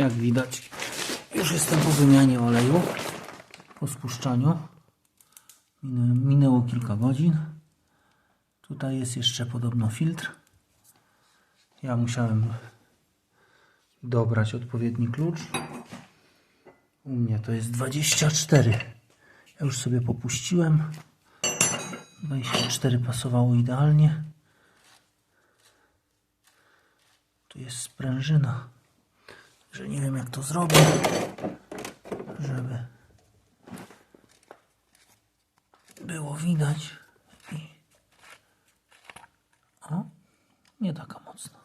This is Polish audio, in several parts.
Jak widać, już jestem po wymianie oleju, po spuszczaniu. Minę- Minęło kilka godzin. Tutaj jest jeszcze podobno filtr. Ja musiałem dobrać odpowiedni klucz. U mnie to jest 24. Ja już sobie popuściłem. 24 pasowało idealnie. Tu jest sprężyna. Że nie wiem jak to zrobię, żeby było widać. I... O, nie taka mocna.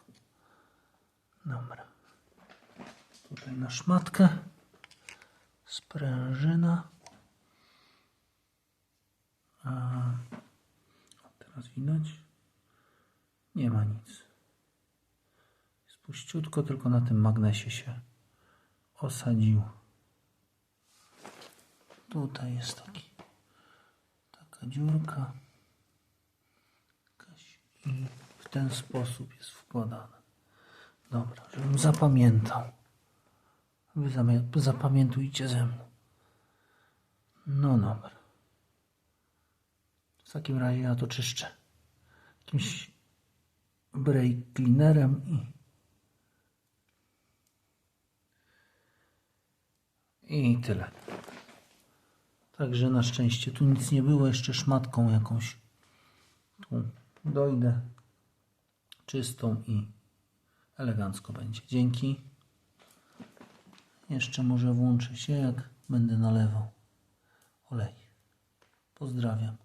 Dobra. Tutaj na szmatkę. Sprężyna. A teraz widać. Nie ma nic. Jest puściutko, tylko na tym magnesie się osadziło. Tutaj jest taki, taka dziurka. I w ten sposób jest wkładana. Dobra, żebym zapamiętał. Wy zapamiętujcie ze mną. No dobra. W takim razie ja to czyszczę. Jakimś brake cleanerem i i tyle. Także na szczęście tu nic nie było, jeszcze szmatką jakąś tu dojdę czystą i elegancko będzie. Dzięki. Jeszcze może włączę się, jak będę nalewał olej. Pozdrawiam.